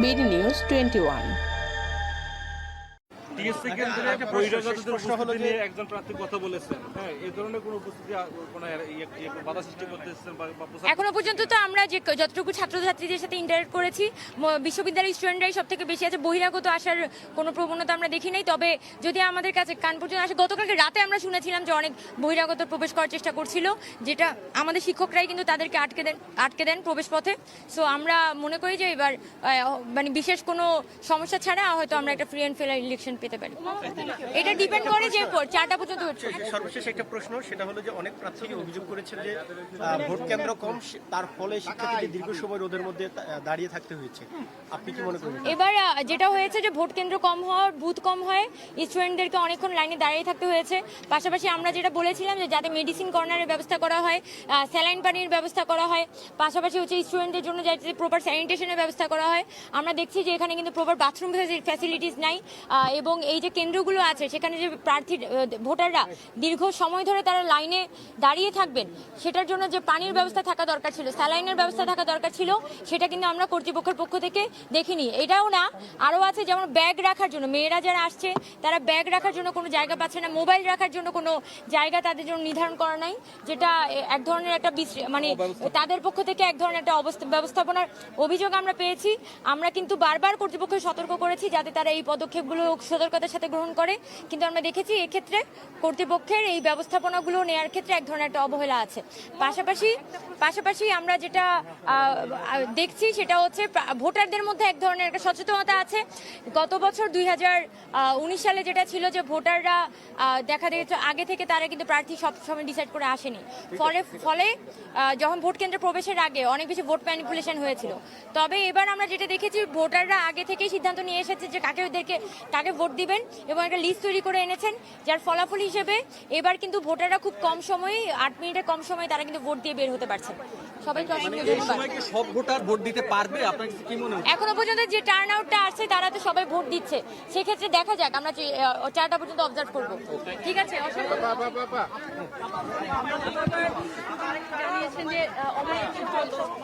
BD news twenty one TSC কেন্দ্রে একটা প্রশ্ন- বহিরাগতদের হলো উপস্থিতি যে- নিয়ে একজন প্রার্থী কথা বলেছেন। হ্যাঁ এই ধরনের কোনো উপস্থিতি কোনো ইয়ে- ইয়ে বাধা সৃষ্টি করতেছেন এখনও পর্যন্ত তো আমরা যে যতটুকু ছাত্রছাত্রীদের সাথে ইন্টারেক্ট করেছি বিশ্ববিদ্যালয়ের স্টুডেন্টরাই সব থেকে বেশি আছে। বহিরাগত আসার কোনো প্রবণতা আমরা দেখি নাই। তবে যদি আমাদের কাছে কান পর্যন্ত আসে গতকালকে রাতে আমরা শুনেছিলাম যে অনেক বহিরাগত প্রবেশ করার চেষ্টা করছিল যেটা আমাদের শিক্ষকরাই কিন্তু তাদেরকে আটকে দেন আটকে দেন প্রবেশ পথে। সো আমরা মনে করি যে এবার মানে বিশেষ কোনো সমস্যা ছাড়া হয়তো আমরা একটা ফ্রি অ্যান্ড ফেয়ার ইলেকশন পেতে পারি। এটা ডিপেন্ড করে যে চারটা পর্যন্ত সর্বশেষ একটা প্রশ্ন সেটা হলো যে অনেক প্রার্থী অভিযোগ করেছেন যে ভোট কেন্দ্র কম তার ফলে শিক্ষার্থীদের দীর্ঘ সময় রোদের মধ্যে দাঁড়িয়ে থাকতে হয়েছে। আপনি কি মনে করেন? এবার যেটা হয়েছে যে ভোট কেন্দ্র কম হওয়ার বুথ কম হয় স্টুডেন্টদেরকে অনেকক্ষণ লাইনে দাঁড়িয়ে থাকতে হয়েছে। পাশাপাশি আমরা যেটা বলেছিলাম যে যাতে মেডিসিন কর্নারের ব্যবস্থা করা হয় স্যালাইন পানির ব্যবস্থা করা হয় পাশাপাশি হচ্ছে স্টুডেন্টদের জন্য যাতে প্রপার স্যানিটেশনের ব্যবস্থা করা হয়। আমরা দেখছি যে এখানে কিন্তু প্রপার বাথরুম ফ্যাসিলিটিস নাই আহ, এবং এই যে কেন্দ্রগুলো আছে সেখানে যে প্রার্থী ভোটাররা দীর্ঘ সময় ধরে তারা লাইনে দাঁড়িয়ে থাকবেন সেটার জন্য যে পানির ব্যবস্থা থাকা দরকার ছিল স্যালাইনের ব্যবস্থা থাকা দরকার ছিল সেটা কিন্তু আমরা কর্তৃপক্ষের পক্ষ থেকে দেখিনি। এটাও না আরও আছে যেমন ব্যাগ রাখার জন্য মেয়েরা যারা আসছে তারা ব্যাগ রাখার জন্য কোনো জায়গা পাচ্ছে না মোবাইল রাখার জন্য কোনো জায়গা তাদের জন্য নির্ধারণ করা নাই যেটা এক ধরনের একটা মানে তাদের পক্ষ থেকে এক ধরনের একটা অবস্থা ব্যবস্থাপনার অভিযোগ আমরা পেয়েছি। আমরা কিন্তু বারবার কর্তৃপক্ষকে সতর্ক করেছি যাতে তারা এই পদক্ষেপগুলো সতর্কতার সাথে গ্রহণ করে। কিন্তু আমরা দেখেছি এক্ষেত্রে কর্তৃপক্ষের এই ব্যবস্থাপনাগুলো নেওয়ার ক্ষেত্রে এক ধরনের একটা অবহেলা আছে। পাশাপাশি পাশাপাশি আমরা যেটা দেখছি সেটা হচ্ছে ভোটারদের মধ্যে এক ধরনের একটা সচেতনতা আছে। গত বছর দুই হাজার উনিশ সালে যেটা ছিল যে ভোটাররা দেখা দিয়েছে আগে থেকে তারা কিন্তু প্রার্থী সব সময় ডিসাইড করে আসেনি। ফলে ফলে যখন ভোট কেন্দ্রে প্রবেশের আগে অনেক বেশি ভোট ম্যানিপুলেশন হয়েছিল। তবে এবার আমরা যেটা দেখেছি, ভোটাররা আগে থেকেই সিদ্ধান্ত নিয়ে এসেছে যে কাকে ওদেরকে, কাকে ভোট দিবেন এবং একটা লিস্ট তৈরি করে এনেছেন যার ফলাফল হিসেবে এবার কিন্তু ভোটাররা খুব কম সময়ে আট মিনিটের কম সময়ে তারা কিন্তু ভোট দিয়ে বের হতে পারছেন। সবাইকে অসংখ্য এই ধন্যবাদ সব ভোটার ভোট দিতে পারবে? আপনার কি মনে হয়? এখনও পর্যন্ত যে টার্ন আউটটা আসছে তারা তো সবাই ভোট দিচ্ছে। সেক্ষেত্রে দেখা যাক আমরা যে, চারটা পর্যন্ত অবজার্ভ করব। ঠিক আছে অসংখ্য জানিয়েছেন যে আহ, অবশ্যই